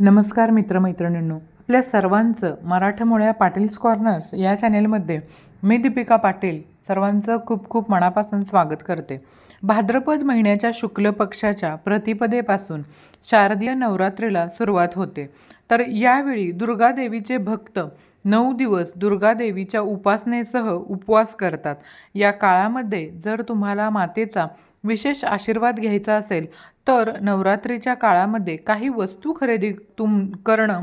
नमस्कार मित्रमैत्रिणींनो. आपल्या सर्वांचं मराठमोळ्या पाटील्स कॉर्नर्स या चॅनेलमध्ये मी दीपिका पाटील सर्वांचं खूप खूप मनापासून स्वागत करते. भाद्रपद महिन्याच्या शुक्ल पक्षाच्या प्रतिपदेपासून शारदीय नवरात्रीला सुरुवात होते. तर यावेळी दुर्गादेवीचे भक्त नऊ दिवस दुर्गादेवीच्या उपासनेसह उपवास करतात. या काळामध्ये जर तुम्हाला मातेचा विशेष आशीर्वाद घ्यायचा असेल तर नवरात्रीच्या काळामध्ये काही वस्तू खरेदी तुम करणं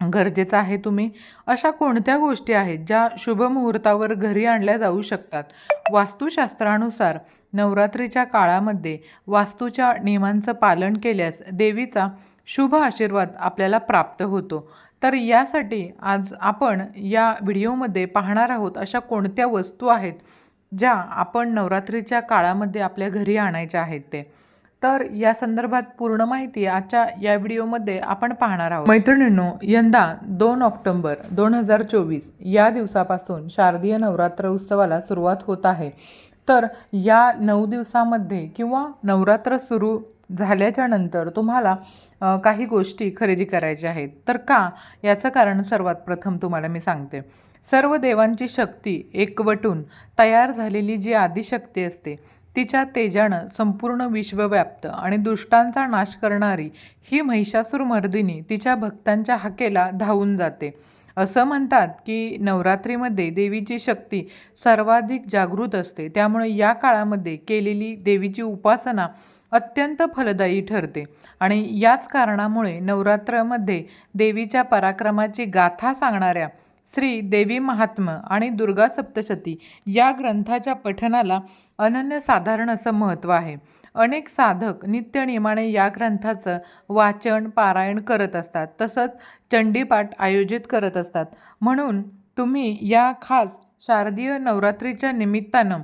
गरजेचं आहे तुम्ही? अशा कोणत्या गोष्टी आहेत ज्या शुभ मुहूर्तावर घरी आणल्या जाऊ शकतात? वास्तुशास्त्रानुसार नवरात्रीच्या काळामध्ये वास्तूच्या नियमांचं पालन केल्यास देवीचा शुभ आशीर्वाद आपल्याला प्राप्त होतो. तर यासाठी आज आपण या व्हिडिओमध्ये पाहणार आहोत अशा कोणत्या वस्तू आहेत ज्या आपण नवरात्रीच्या काळामध्ये आपल्या घरी आणायच्या आहेत ते. तर या संदर्भात पूर्ण माहिती आजच्या या व्हिडिओमध्ये आपण पाहणार आहोत. मैत्रिणींनो यंदा दोन ऑक्टोंबर दोन हजार चोवीस या दिवसापासून शारदीय नवरात्र उत्सवाला सुरुवात होत आहे. तर या नऊ दिवसामध्ये किंवा नवरात्र सुरू झाल्याच्यानंतर तुम्हाला काही गोष्टी खरेदी करायच्या आहेत. तर का? याचं कारण सर्वात प्रथम तुम्हाला मी सांगते. सर्व देवांची शक्ती एकवटून तयार झालेली जी आदिशक्ती असते तिच्या तेजानं संपूर्ण विश्वव्याप्त आणि दुष्टांचा नाश करणारी ही महिषासूर मर्दिनी तिच्या भक्तांच्या हाकेला धावून जाते. असं म्हणतात की नवरात्रीमध्ये देवीची शक्ती सर्वाधिक जागृत असते. त्यामुळे या काळामध्ये केलेली देवीची उपासना अत्यंत फलदायी ठरते. आणि याच कारणामुळे नवरात्रामध्ये देवीच्या पराक्रमाची गाथा सांगणाऱ्या श्री देवी महात्म्य आणि दुर्गा सप्तशती या ग्रंथाच्या पठणाला अनन्यसाधारण असं महत्त्व आहे. अनेक साधक नित्यनियमाने या ग्रंथाचं वाचन पारायण करत असतात. तसंच चंडीपाठ आयोजित करत असतात. म्हणून तुम्ही या खास शारदीय नवरात्रीच्या निमित्तानं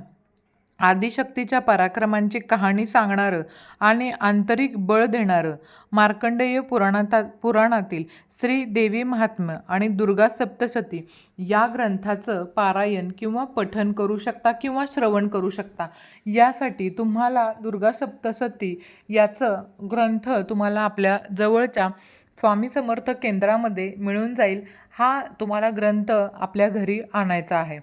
आदिशक्तीच्या पराक्रमांची कहाणी सांगणारं आणि आंतरिक बळ देणारं मार्कंडेय पुराणाता पुराणातील श्री देवी महात्म्य आणि दुर्गा सप्तशती या ग्रंथाचं पारायण किंवा पठन करू शकता किंवा श्रवण करू शकता. यासाठी तुम्हाला दुर्गा सप्तशती याचं ग्रंथ तुम्हाला आपल्या जवळच्या स्वामी समर्थ केंद्रामध्ये मिळून जाईल हा तुम्हाला ग्रंथ आपल्या घरी आणायचा आहे.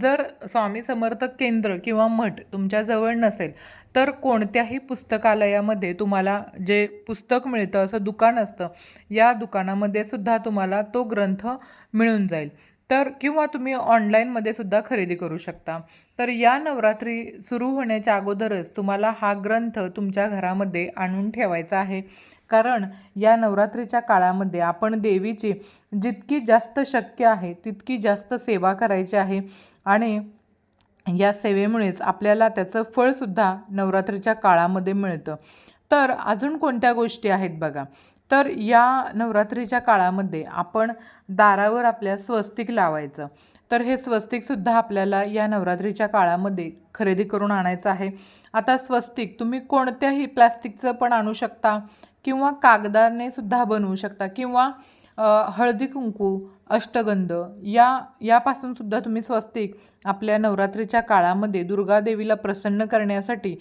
जर स्वामी समर्थ केंद्र किंवा मठ तुमच्याजवळ नसेल तर कोणत्याही पुस्तकालयामध्ये तुम्हाला जे पुस्तक मिळतं असं दुकान असतं या दुकानामध्ये सुद्धा तुम्हाला तो ग्रंथ मिळून जाईल. तर किंवा तुम्ही ऑनलाईनमध्ये सुद्धा खरेदी करू शकता. तर या नवरात्री सुरू होण्याच्या अगोदरच तुम्हाला हा ग्रंथ तुमच्या घरामध्ये आणून ठेवायचा आहे. कारण या नवरात्रीच्या काळामध्ये आपण देवीची जितकी जास्त शक्य आहे तितकी जास्त सेवा करायची आहे. आणि या सेवेमुळेच आपल्याला त्याचं फळसुद्धा नवरात्रीच्या काळामध्ये मिळतं. तर अजून कोणत्या गोष्टी आहेत बघा? तर या नवरात्रीच्या काळामध्ये आपण दारावर आपल्या स्वस्तिक लावायचं. तर हे स्वस्तिकसुद्धा आपल्याला या नवरात्रीच्या काळामध्ये खरेदी करून आणायचं आहे. आता स्वस्तिक तुम्ही कोणत्याही प्लॅस्टिकचं पण आणू शकता. किंवा कागदाने सुद्धा बनवू शकता. किंवा हळदी कुंकू अष्टगंध या यापासून सुद्धा तुम्ही स्वस्तिक आपल्या नवरात्रीच्या काळामध्ये दुर्गादेवीला प्रसन्न करण्यासाठी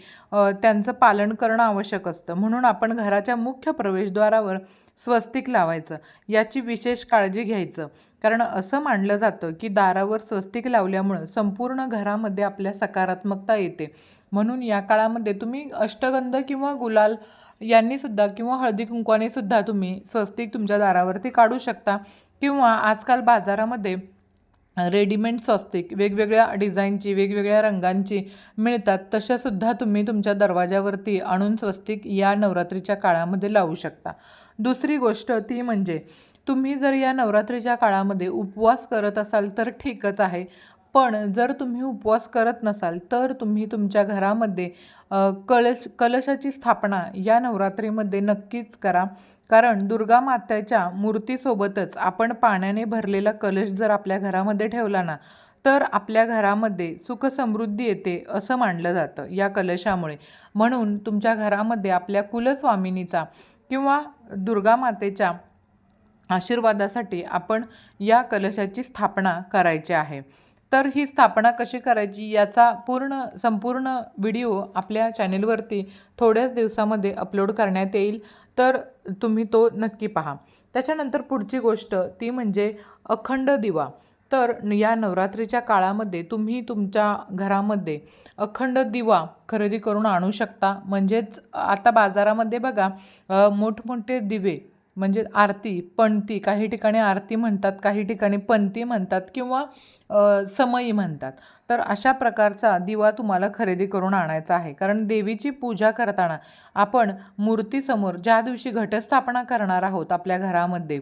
त्यांचं पालन करणं आवश्यक असतं. म्हणून आपण घराच्या मुख्य प्रवेशद्वारावर स्वस्तिक लावायचं. याची विशेष काळजी घ्यायचं. कारण असं मानलं जातं की दारावर स्वस्तिक लावल्यामुळं संपूर्ण घरामध्ये आपल्या सकारात्मकता येते. म्हणून या काळामध्ये तुम्ही अष्टगंध किंवा गुलाल यांनी सुद्धा किंवा हळदी कुंकवाने सुद्धा तुम्ही स्वस्तिक तुमच्या दारावरती काढू शकता. किंवा आजकाल बाजारामध्ये रेडीमेड स्वस्तिक वेगवेगळ्या डिझाईनची वेगवेगळ्या रंगांची मिळतात. तशासुद्धा तुम्ही तुमच्या दरवाजावरती आणून स्वस्तिक या नवरात्रीच्या काळामध्ये लावू शकता. दुसरी गोष्ट ती म्हणजे तुम्ही जर या नवरात्रीच्या काळामध्ये उपवास करत असाल तर ठीकच आहे. पण जर तुम्ही उपवास करत नसाल तर तुम्ही तुमच्या घरामध्ये कलश कलशाची स्थापना या नवरात्रीमध्ये नक्कीच करा. कारण दुर्गा मात्याच्या मूर्तीसोबतच आपण पाण्याने भरलेला कलश जर आपल्या घरामध्ये ठेवला ना तर आपल्या घरामध्ये सुख समृद्धी येते असं मानलं जातं या कलशामुळे. म्हणून तुमच्या घरामध्ये आपल्या कुलस्वामिनीचा किंवा दुर्गा मातेच्या आशीर्वादासाठी आपण या कलशाची स्थापना करायची आहे. तर ही स्थापना कशी करायची याचा पूर्ण संपूर्ण व्हिडिओ आपल्या चॅनेलवरती थोड्याच दिवसामध्ये अपलोड करण्यात येईल. तर तुम्ही तो नक्की पहा. त्याच्यानंतर पुढची गोष्ट ती म्हणजे अखंड दिवा. तर या नवरात्रीच्या काळामध्ये तुम्ही तुमच्या घरामध्ये अखंड दिवा खरेदी करून आणू शकता. म्हणजेच आता बाजारामध्ये बघा मोठमोठे दिवे म्हणजे आरती पणती काही ठिकाणी आरती म्हणतात काही ठिकाणी पणती म्हणतात किंवा समयी म्हणतात. तर अशा प्रकारचा दिवा तुम्हाला खरेदी करून आणायचा आहे. कारण देवीची पूजा करताना आपण मूर्तीसमोर ज्या दिवशी घटस्थापना करणार आहोत आपल्या घरामध्ये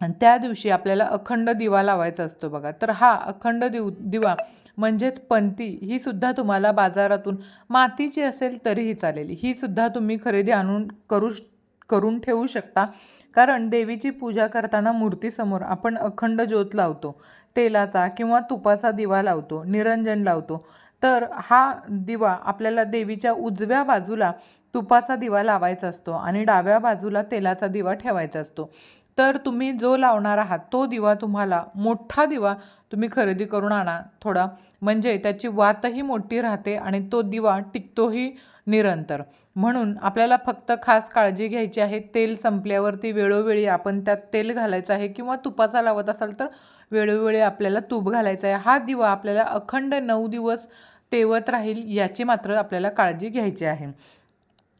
आणि त्या दिवशी आपल्याला अखंड दिवा लावायचा असतो बघा. तर हा अखंड दिव दिवा म्हणजेच पंती ही सुद्धा तुम्हाला बाजारातून मातीची असेल तरीही चालेल. ही सुद्धा तुम्ही खरेदी आणून करू श- करून ठेवू शकता. कारण देवीची पूजा करताना मूर्तीसमोर आपण अखंड ज्योत लावतो. तेलाचा किंवा तुपाचा दिवा लावतो निरंजन लावतो. तर हा दिवा आपल्याला देवीच्या उजव्या बाजूला तुपाचा दिवा लावायचा असतो आणि डाव्या बाजूला तेलाचा दिवा ठेवायचा असतो. तर तुम्ही जो लावणार आहात तो दिवा तुम्हाला मोठा दिवा तुम्ही खरेदी करून आणा थोडा. म्हणजे त्याची वातही मोठी राहते आणि तो दिवा टिकतोही निरंतर. म्हणून आपल्याला फक्त खास काळजी घ्यायची आहे तेल संपल्यावरती वेळोवेळी आपण त्यात तेल घालायचं आहे किंवा तुपाचा लावत असाल तर वेळोवेळी आपल्याला तूप घालायचं आहे. हा दिवा आपल्याला अखंड नऊ दिवस तेवत राहील याची मात्र आपल्याला काळजी घ्यायची आहे.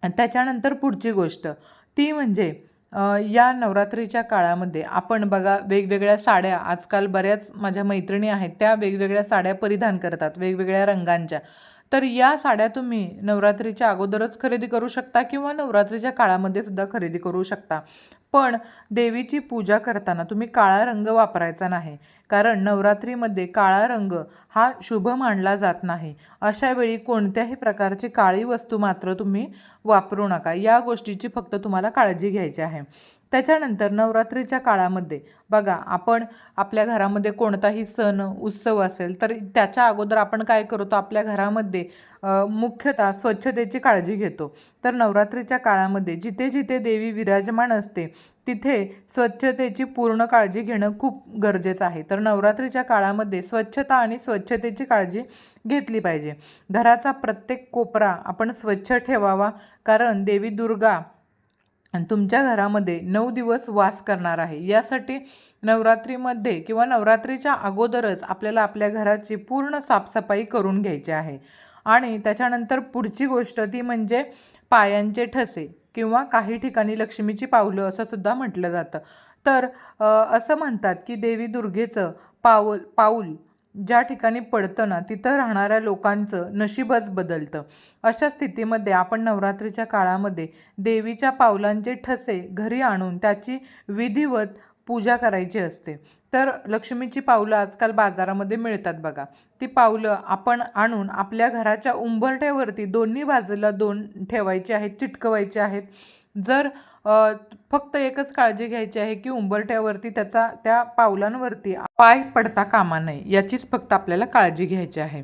त्याच्यानंतर पुढची गोष्ट. ती म्हणजे या नवरात्रीच्या काळामध्ये आपण बघा वेगवेगळ्या साड्या आजकाल बऱ्याच माझ्या मैत्रिणी आहेत त्या वेगवेगळ्या साड्या परिधान करतात वेगवेगळ्या रंगांच्या. तर या साड्या तुम्ही नवरात्रीच्या अगोदरच खरेदी करू शकता किंवा नवरात्रीच्या काळामध्ये सुद्धा खरेदी करू शकता. पण देवीची पूजा करताना तुम्ही काळा रंग वापरायचा नाही. कारण नवरात्रीमध्ये काळा रंग हा शुभ मानला जात नाही. अशा वेळी कोणत्याही प्रकारची काळी वस्तू मात्र तुम्ही वापरू नका. या गोष्टीची फक्त तुम्हाला काळजी घ्यायची आहे. त्याच्यानंतर नवरात्रीच्या काळामध्ये बघा आपण आपल्या घरामध्ये कोणताही सण उत्सव असेल तर त्याच्या अगोदर आपण काय करतो? आपल्या घरामध्ये मुख्यतः स्वच्छतेची काळजी घेतो. तर नवरात्रीच्या काळामध्ये जिथे जिथे देवी विराजमान असते तिथे स्वच्छतेची पूर्ण काळजी घेणं खूप गरजेचं आहे. तर नवरात्रीच्या काळामध्ये स्वच्छता आणि स्वच्छतेची काळजी घेतली पाहिजे. घराचा प्रत्येक कोपरा आपण स्वच्छ ठेवावा कारण देवी दुर्गा आणि तुमच्या घरामध्ये नऊ दिवस वास करणार आहे. यासाठी नवरात्रीमध्ये किंवा नवरात्रीच्या अगोदरच आपल्याला आपल्या घराची पूर्ण साफसफाई करून घ्यायची आहे. आणि त्याच्यानंतर पुढची गोष्ट ती म्हणजे पायांचे ठसे किंवा काही ठिकाणी लक्ष्मीची पावलं असं सुद्धा म्हटलं जातं. तर असं म्हणतात की देवी दुर्गेचं पाऊल पाऊल ज्या ठिकाणी पडतं ना तिथं राहणाऱ्या लोकांचं नशीबच बदलतं. अशा स्थितीमध्ये आपण नवरात्रीच्या काळामध्ये देवीच्या पावलांचे ठसे घरी आणून त्याची विधिवत पूजा करायची असते. तर लक्ष्मीची पावलं आजकाल बाजारामध्ये मिळतात बघा. ती पावलं आपण आणून आपल्या घराच्या उंबरठ्यावरती दोन्ही बाजूला दोन ठेवायची आहेत चिटकवायची आहेत. जर फक्त एकच काळजी घ्यायची आहे की उंबरठ्यावरती त्याचा त्या पावलांवरती पाय पडता कामा नये याचीच फक्त आपल्याला काळजी घ्यायची आहे.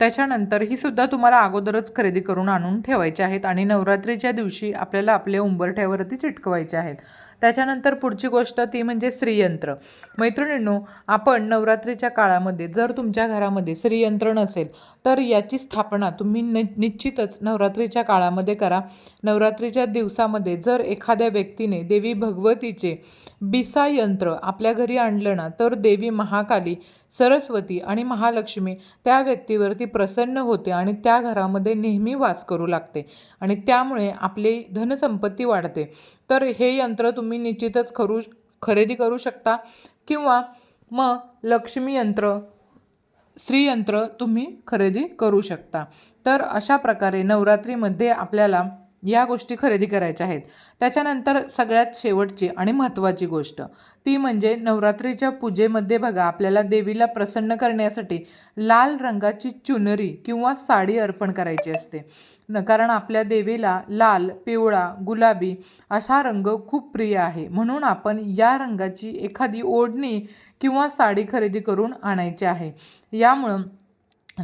त्याच्यानंतर ही सुद्धा तुम्हाला अगोदरच खरेदी करून आणून ठेवायची आहेत आणि नवरात्रीच्या दिवशी आपल्याला आपल्या उंबरठ्यावरती चिटकवायचे आहेत. त्याच्यानंतर पुढची गोष्ट ती म्हणजे श्रीयंत्र. मैत्रिणींनो आपण नवरात्रीच्या काळामध्ये जर तुमच्या घरामध्ये श्रीयंत्र नसेल तर याची स्थापना तुम्ही नि निश्चितच नवरात्रीच्या काळामध्ये करा. नवरात्रीच्या दिवसामध्ये जर एखाद्या व्यक्तीने देवी भगवतीचे बिसा यंत्र आपल्या घरी आणलं ना तर देवी महाकाली सरस्वती आणि महालक्ष्मी त्या व्यक्तीवरती प्रसन्न होते आणि त्या घरामध्ये नेहमी वास करू लागते आणि त्यामुळे आपली धनसंपत्ती वाढते. तर हे यंत्र तुम्ही निश्चितच करू खरेदी करू शकता. किंवा मग लक्ष्मी यंत्र श्रीयंत्र तुम्ही खरेदी करू शकता. तर अशा प्रकारे नवरात्रीमध्ये आपल्याला या गोष्टी खरेदी करायच्या आहेत. त्याच्यानंतर सगळ्यात शेवटची आणि महत्त्वाची गोष्ट ती म्हणजे नवरात्रीच्या पूजेमध्ये बघा आपल्याला देवीला प्रसन्न करण्यासाठी लाल रंगाची चुनरी किंवा साडी अर्पण करायची असते. न कारण आपल्या देवीला लाल पिवळा गुलाबी असा रंग खूप प्रिय आहे. म्हणून आपण या रंगाची एखादी ओढणी किंवा साडी खरेदी करून आणायची आहे. यामुळं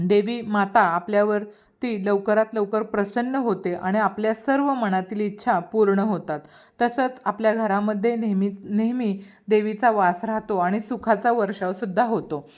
देवी माता आपल्यावर ती लवकरात लवकर प्रसन्न होते आणि आपल्या सर्व मनातील इच्छा पूर्ण होतात. तसंच आपल्या घरामध्ये नेहमीच नेहमी देवीचा वास राहतो आणि सुखाचा वर्षावसुद्धा होतो.